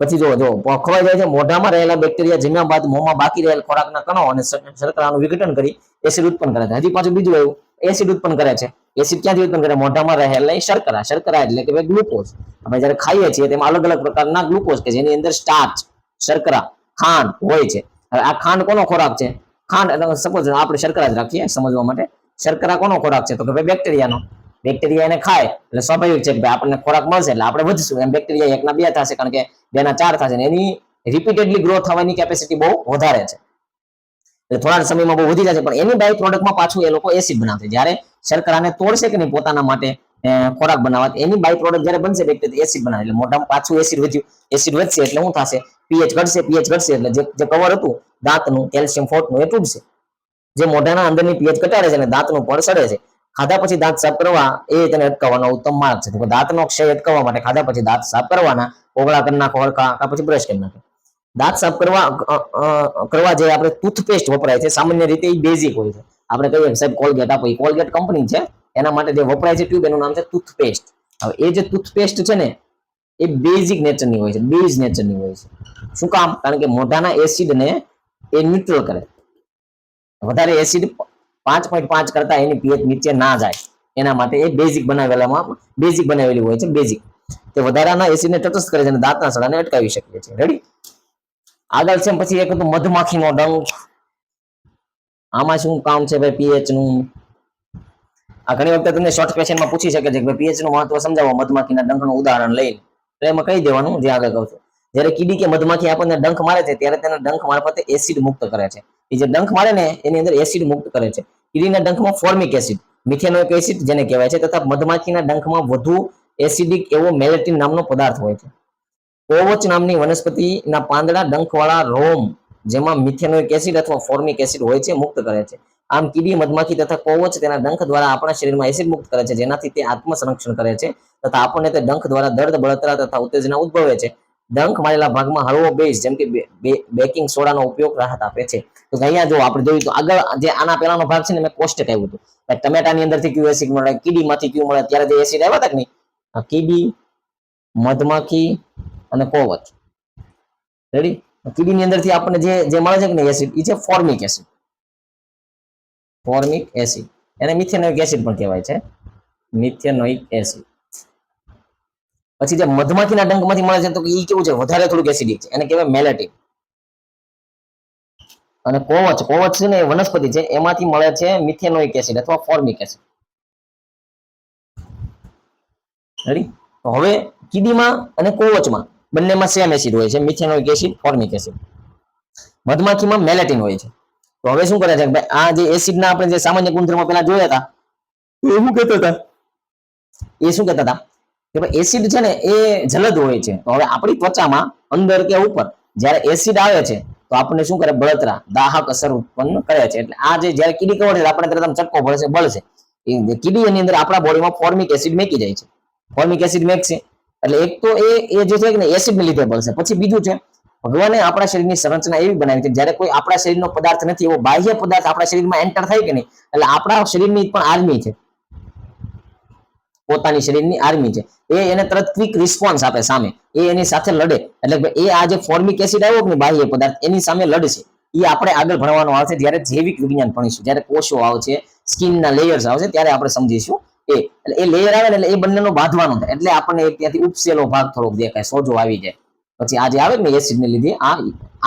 પછી જો જો ખવાઈ જાય છે. મોઢામાં રહેલા બેક્ટેરિયા જમ્યા બાદ મોંમાં બાકી રહેલ ખોરાકના કણો અને શર્કરાનું વિઘટન કરી એસિડ ઉત્પન્ન કરે છે. હજી પાછું બીજું આવ્યું. એસિડ ઉત્પન્ન કરે છે. એસિડ ક્યાંથી ઉત્પન્ન કરે? મોઢામાં રહેલ શર્કરા. શર્કરા એટલે કે ગ્લુકોઝ આપણે જ્યારે ખાઈએ છીએ તેમાં અલગ અલગ પ્રકારના ગ્લુકોઝ કે જેની અંદર સ્ટાર્ચ શર્કરા, ખાંડ હોય છે. હવે આ ખાંડ કોનો ખોરાક છે? ખાંડ સપોઝ આપણે શર્કરા જ રાખીએ સમજવા માટે. શર્કરા કોનો ખોરાક છે? તો કે ભાઈ બેક્ટેરિયાનો બેક્ટેરિયા એને ખાય, એટલે સ્વાભાવિક છે કે ભાઈ આપણને ખોરાક મળશે એટલે આપણે વધશું. એમ બેક્ટેરિયા એકના બે થશે, કારણ કે બેના ચાર થશે એની રિપીટેડલી ગ્રો થવાની કેપેસિટી બહુ વધારે છે. એટલે થોડા સમયમાં બહુ વધી જશે, પણ એની બાય પ્રોડક્ટમાં પાછું એ લોકો એસિડ બનાવશે. જ્યારે શર્કરાને તોડશે કે નહીં પોતાના માટે ખોરાક બનાવવા. એની બાય પ્રોડક્ટ જ્યારે બનશે બેક્ટેરિયા એસિડ બનાવે એટલે મોઢામાં પાછું એસિડ વધ્યું. એસિડ વધશે એટલે શું થશે? પીએચ ઘટશે પીએચ ઘટશે એટલે જે કવર હતું, દાંતનું કેલ્શિયમ ફોટનું એ તૂટશે. જે મોઢાના અંદરની પીએચ ઘટાડે છે અને દાંતનું પડ સડે છે. ખાધા પછી દાંત સાફ કરવા એ તેને અટકાવવાનો ઉત્તમ માર્ગ છે. તો દાંતનો ક્ષય અટકાવવા માટે ખાધા પછી દાંત સાફ કરવાના, ઓગળા કરી નાખો હળકા પછી બ્રશ કરી નાખો. દાંત સાફ કરવા કરવા જે આપણે ટૂથપેસ્ટ વપરાય છે, સામાન્ય રીતે એ બેઝિક હોય છે. આપણે કહીએ સાહેબ કોલગેટ આપો. એ કોલગેટ કંપની છે. એના માટે જે વપરાય છે ટ્યુબ એનું નામ છે ટૂથપેસ્ટ હવે એ જે ટૂથપેસ્ટ છે ને, એ બેઝિક નેચરની હોય છે બેઝ નેચરની હોય છે. શું કામ? કારણ કે મોઢાના એસિડને એ ન્યુટ્રલ કરે. વધારે એસિડ પાંચ પોઈન્ટ પાંચ કરતા એની પીએચ નીચે ના જાય. એના માટે એ બેઝિક બનાવેલામાં બેઝિક બનાવેલી હોય છે બેઝિક તે વધારાના એસિડને તટસ્થ કરે છે અને દાંતના સડાને અટકાવી શકીએ છીએ. રેડી આગળ છે પછી એક હતું મધમાખીનો ડંખ. આમાં શું કામ છે ભાઈ પીએચનું? આ ઘણી વખત તમને શોર્ટ ક્વેશ્ચનમાં પૂછી શકે છે કે પીએચનું મહત્વ સમજાવો, મધમાખીના ડંખનું ઉદાહરણ લઈને તો એમાં કહી દેવાનું જે આગળ કહું છું. જ્યારે કીડી કે મધમાખી આપણને ડંખ મારે છે, ત્યારે તેના ડંખ મારફતે એસિડ મુક્ત કરે છે. એ જે ડંખ મારે ને, એની અંદર એસિડ મુક્ત કરે છે. કીડીના ડંખમાં ફોર્મિક એસિડ મિથેનોઇક એસિડ જેને કહેવાય છે, તથા મધમાખીના ડંખમાં વધુ એસિડિક એવો મેલેટિન નામનો પદાર્થ હોય છે. કોવચ નામની વનસ્પતિના પાંદડા ડંખવાળા રોમ, જેમાં મિથેનોઇક એસિડ અથવા ફોર્મિક એસિડ હોય છે, મુક્ત કરે છે. આમ કીડી મધમાખી તથા કોવચ તેના ડંખ દ્વારા આપણા શરીરમાં એસિડ મુક્ત કરે છે, જેનાથી તે આત્મસંરક્ષણ કરે છે તથા આપણને તે ડંખ દ્વારા દર્દ, બળતરા તથા ઉત્તેજના ઉદ્ભવે છે. ડંખ મારેલા ભાગમાં હળવો બેઝ જેમ કે બેકિંગ સોડાનો ઉપયોગ રાહત આપે છે. તો અહીંયા જો આપણે જોયું તો આગળ જે આના પહેલાનો ભાગ છે ને મેં કોષ્ટક આવ્યું હતું. ટમેટાની અંદરથી કયું એસિડ મળે, કીડીમાંથી કયું મળે, ત્યારે જે એસિડ આવ્યા હતા નહીં? કીડી, મધમાખી અને કોવચ. રેડી કીડીની અંદરથી આપણને જે જે મળે છે નહીં એસિડ એ છે ફોર્મિક એસિડ ફોર્મિક એસિડ. એને મિથેનોઇક એસિડ પણ કહેવાય છે. Methanoic acid. પછી જે મધમાખીના ડંખમાંથી મળે છે તો એ કેવું છે? વધારે થોડુંક એસિડિક છે. એને કહેવાય મેલેટિન. અને કોવચ કોવચ છે ને એ વનસ્પતિ છે. એમાંથી મળે છે મિથેનોઇક એસિડ અથવા ફોર્મિક એસિડ. રેડી હવે કીડીમાં અને કોવચમાં બંનેમાં સેમ એસિડ હોય છે. Methanoic acid, formic acid. મધમાખીમાં melittin હોય છે. તો હવે શું કરે છે ભાઈ આ જે એસિડ ના આપણે જે સામાન્ય ગુણધર્મો પેલા જોયા હતા તો એ શું કહેતા હતા? એ શું કહેતા હતા? કે ભાઈ એસિડ છે ને એ જલદ હોય છે. તો હવે આપણી ત્વચામાં અંદર કે ઉપર જ્યારે એસિડ આવે છે તો આપણને શું કરે? બળતરા દાહક અસર ઉત્પન્ન કરે છે. એટલે આ જે જ્યારે કીડી કવર છે આપણે તરત ચક્કો ચટકો ભળશે બળશે. એ કીડી એની અંદર આપણા બોડીમાં ફોર્મિક એસિડ મેકી જાય છે. ફોર્મિક એસિડ મેકશે. એટલે એક તો એ એ જે છે ને એસિડ ને લીધે બળશે. પછી બીજું છે ભગવાને આપણા શરીરની સંરચના એવી બનાવી છે જ્યારે કોઈ આપણા શરીરનો પદાર્થ નથી, એવો બાહ્ય પદાર્થ આપણા શરીરમાં એન્ટર થાય કે નહીં? એટલે આપણા શરીરની પણ આર્મી છે. પોતાની શરીરની આર્મી છે. એ એને તરત ક્વિક રિસ્પોન્સ આપે સામે. એ એની સાથે લડે. એટલે એ આ જે ફોર્મિક એસિડ આવ્યો કે બાહ્ય પદાર્થ, એની સામે લડશે. એ આપણે આગળ ભણવાનું આવશે જ્યારે જૈવિક વિજ્ઞાન ભણીશું. જ્યારે કોષો આવશે, સ્કિનના લેયર્સ આવશે, ત્યારે આપણે સમજીશું એ. એટલે એ લેયર આવે ને એટલે એ બંનેનો બાંધવાનો થાય. એટલે આપણને ત્યાંથી ઉપસેલો ભાગ થોડોક દેખાય, સોજો આવી જાય. પછી આ જે આવે ને એસિડ ને લીધે આ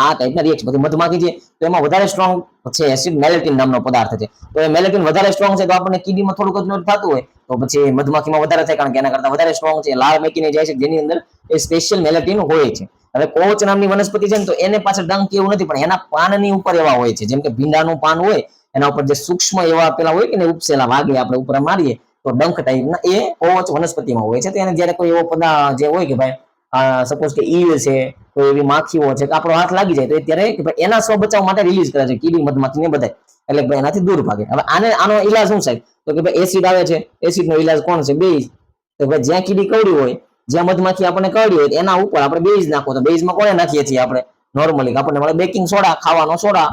આ ટાઈપના રિએક્શન પછી મધમાખી છે તો એમાં વધારે સ્ટ્રોંગ છે એસિડ મેલેટિન નામનો પદાર્થ છે. તો એ મેલેટિન વધારે સ્ટ્રોંગ છે તો આપણને કીડીમાં થોડુંક જ થતું હોય, તો પછી મધમાખીમાં વધારે થાય કારણ કે એના કરતા વધારે સ્ટ્રોંગ છે. લાળ મેકીને જાય છે, જેની અંદર એ સ્પેશિયલ મેલેટિન હોય છે. હવે કોચ નામની વનસ્પતિ છે ને, તો એને પાછળ ડંક એવું નથી, પણ એના પાનની ઉપર એવા હોય છે. જેમ કે ભીંડાનું પાન હોય, એના ઉપર જે સૂક્ષ્મ એવા પેલા હોય કે ને ઉપસેલા વાગે આપણે ઉપર મારીએ, તો ડંક ટાઈપના એ કોચ વનસ્પતિમાં હોય છે. તો એને જ્યારે કોઈ એવો પદા જે હોય કે ભાઈ સપોઝ કે ઈલ છે, કોઈ એવી માખીઓ છે કે આપણો હાથ લાગી જાય તો એ ત્યારે એના સ્વ બચાવ માટે રિલીઝ કરે છે, કીડી મધમાખી ને બધાય. એટલે ભાઈ એનાથી દૂર ભાગે. હવે આને, આનો ઈલાજ શું સાહેબ તો કે ભાઈ એસિડ આવે છે. એસિડ નો ઈલાજ કોણ છે? બેઝ. તો ભાઈ જ્યાં કીડી કવડી હોય, જ્યાં મધમાખી આપણે કરડી હોય એના ઉપર આપણે બેઝ નાખો. તો બેઝમાં કોને નાખીએ છીએ આપણે? નોર્મલી આપણને મળે બેકિંગ સોડા ખાવાનો સોડા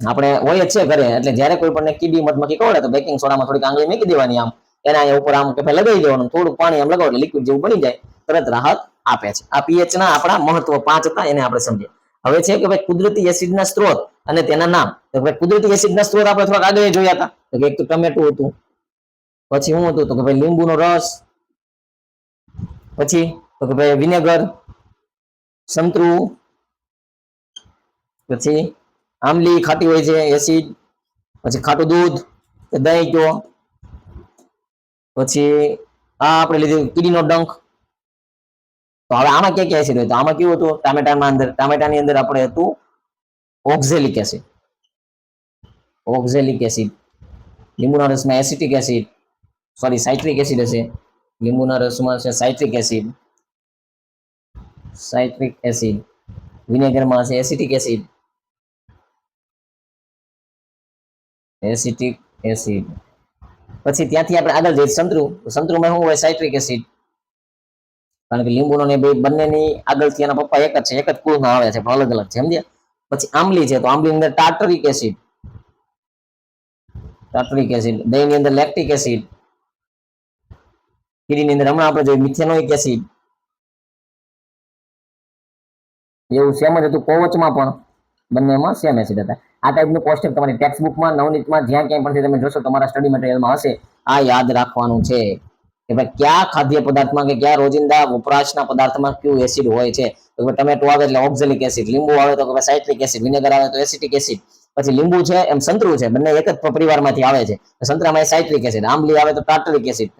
આપણે હોય જ છે ઘરે. એટલે જ્યારે કોઈ પણ કીડી મધમાખી કવડે તો બેકિંગ સોડામાં થોડીક આંગળી મૂકી દેવાની આમ. એના અહીંયા ઉપર આમ કે લગાવી દેવાનું થોડું પાણી આમ લગાવો લિક્વિડ જેવું બની જાય, તરત રાહત આપે છે. આ પીએચ ના આપણા મહત્વ પાંચ હતા, એને આપણે સમજીએ. હવે છે કે ભાઈ કુદરતી એસિડના સ્ત્રોત અને તેના નામ કુદરતી એસિડના સ્ત્રોત આપણે થોડાક આગળ જોયા હતા. એક તો ટમેટું હતું, પછી શું હતું? તો કે ભાઈ લીંબુનો રસ, પછી તો કે ભાઈ વિનેગર, સંતરું, પછી આમલી ખાટી હોય છે એસિડ પછી ખાટું દૂધ દહીં કયો પછી આ આપણે લીધું કીડીનો ડંખ. તો હવે આમાં ક્યાં ક્યાં એસિડ હોય. તો આમાં કેવું હતું? ટામેટામાં અંદર, ટામેટાની અંદર આપણે હતું ઓક્ઝેલિક એસિડ. Oxalic acid. લીંબુના રસમાં acetic acid. Sorry, citric acid હશે. લીંબુના રસમાં છે સાઇટ્રિક એસિડ. Citric acid. વિનેગરમાં હશે એસિટિક એસિડ. Acetic acid. પછી ત્યાંથી આપણે આગળ જઈએ સંતરું. સંતરુમાં શું હોય? Citric acid. કારણ કે લીંબુનો ને બે બંનેની આગળથી એના પપ્પા એક જ છે, એક જ કુળમાં આવે છે, પણ અલગ અલગ છે, સમજ્યા? પછી આંબલી છે, તો આંબલી અંદર ટાર્ટરિક એસિડ. Tartaric acid. દહીંની અંદર લેક્ટિક એસિડ. કીડીની અંદર હમણાં આપણે જોઈએ મિથેનોઇક એસિડ. એવું સેમ જ હતું કોવચમાં પણ. બંનેમાં સેમ એસિડ હતા. આ ટાઈપનું કોષ્ટક તમારી ટેક્સ્ટ બુકમાં નવનીતમાં, જ્યાં ક્યાંય પણ તમે જોશો, તમારા સ્ટડી મટીરિયલમાં હશે. આ યાદ રાખવાનું છે કે ભાઈ, કયા ખાદ્ય પદાર્થમાં કે કયા રોજિંદા વપરાશના પદાર્થમાં કયું એસિડ હોય છે? ટમેટો આવે એટલે ઓક્ઝેલિક એસિડ લીંબુ આવે તો સાઇટ્રિક એસિડ વિનેગર આવે તો એસિટિક એસિડ પછી લીંબુ છે, એમ સંતરું છે, બંને એક જ પરિવારમાંથી આવે છે. સંતરામાં સાઇટ્રિક એસિડ આંબલી આવે તો ટાર્ટરિક એસિડ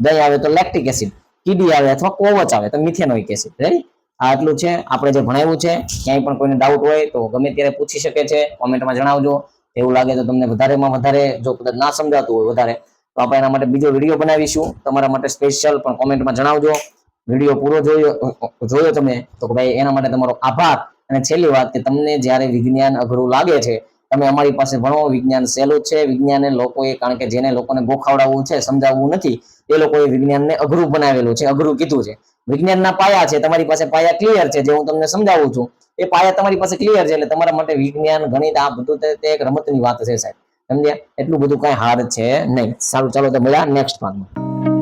દહીં આવે તો લેક્ટિક એસિડ કીડી આવે અથવા કોવચ આવે તો મિથેનોઇક એસિડ રેડી આ આટલું છે. આપણે જે ભણાવ્યું છે, ક્યાંય પણ કોઈને ડાઉટ હોય તો ગમે ત્યારે પૂછી શકે છે કોમેન્ટમાં જણાવજો. એવું લાગે તો તમને વધારેમાં વધારે, જો કદાચ ના સમજાતું હોય વધારે, તો આપણે એના માટે બીજો વીડિયો બનાવીશું. તમારા માટે સ્પેશિયલ પણ કોમેન્ટમાં જણાવજો. વીડિયો પૂરો જોયો જોયો તમે, તો ભાઈ એના માટે તમારો આભાર. અને છેલ્લી વાત કે તમને જ્યારે વિજ્ઞાન અઘરું લાગે છે, તમે અમારી પાસે ભણો, વિજ્ઞાન સહેલું છે. વિજ્ઞાને લોકોએ, કારણ કે જેને લોકોને ગોખાવડાવવું છે, સમજાવવું નથી, એ લોકોએ વિજ્ઞાનને અઘરું બનાવેલું છે, અઘરું કીધું છે. વિજ્ઞાનના પાયા છે, તમારી પાસે પાયા ક્લિયર છે, જે હું તમને સમજાવું છું. એ પાયા તમારી પાસે ક્લિયર છે એટલે તમારા માટે વિજ્ઞાન, ગણિત, આ બધું તે એક રમતની વાત છે સાહેબ. સમજ્યા? એટલું બધું કઈ હાર્ડ છે નહીં. સારું, ચાલો તો મળ્યા નેક્સ્ટ ભાગમાં